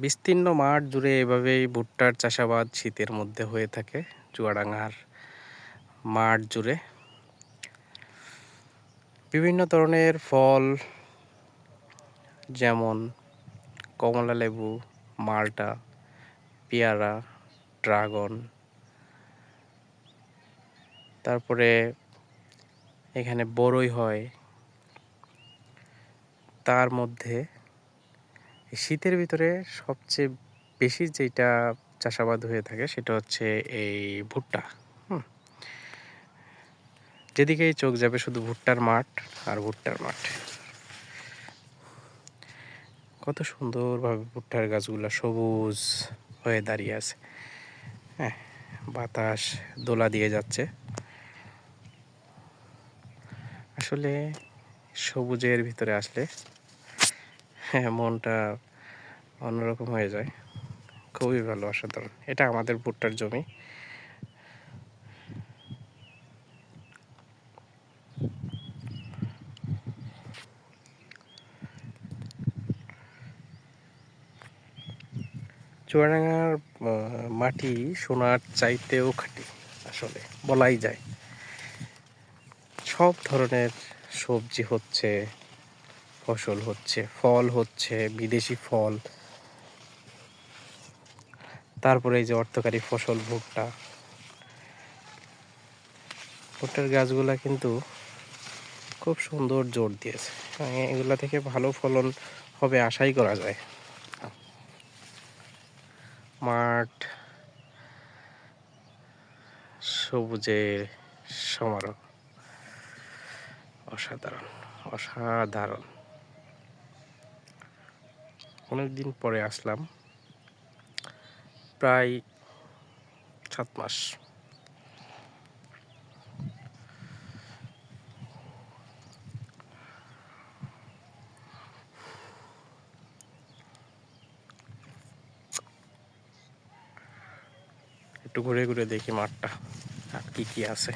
বিস্তীর্ণ মাঠ জুড়ে এভাবেই ভুট্টার চাষাবাদ শীতের মধ্যে হয়ে থাকে, চুয়াডাঙ্গার মাঠ জুড়ে। বিভিন্ন ধরনের ফল, যেমন কমলা লেবু, মালটা, পেয়ারা, ড্রাগন, তারপরে এখানে বড়ই হয়। তার মধ্যে শীতের ভিতরে সবচেয়ে বেশি যেটা চাষাবাদ হয়ে থাকে সেটা হচ্ছে এই ভুট্টা যেদিকেই চোখ যাবে শুধু ভুট্টার মাঠ আর ভুট্টার মাঠ। কত সুন্দরভাবে ভুট্টার গাছগুলো সবুজ হয়ে দাঁড়িয়ে আছে। হ্যাঁ বাতাস, দোলা দিয়ে যাচ্ছে। আসলে সবুজের ভিতরে আসলে মনটা অন্যরকম হয়ে যায়। খুবই ভালো, অসাধারণ। এটা আমাদের ভুট্টার জমি। চুয়াডাঙ্গার মাটি সোনার চাইতেও খাঁটি, আসলে বলাই যায়। সব ধরনের সবজি হচ্ছে ফসল হচ্ছে, ফল হচ্ছে, বিদেশি ফল। তারপরে এই যে অর্থকারী ফসল ভুট্টা। ভুট্টার গাছগুলা কিন্তু খুব সুন্দর জোর দিয়েছে। মানে এগুলা থেকে ভালো ফলন হবে আশাই করা যায়। মাঠ, সবুজের সমারোহ। অসাধারণ অসাধারণ। অনেকদিন পরে আসলাম। প্রায় সাত মাস। একটু ঘুরে ঘুরে দেখি মাঠটা, আর কি কি আছে।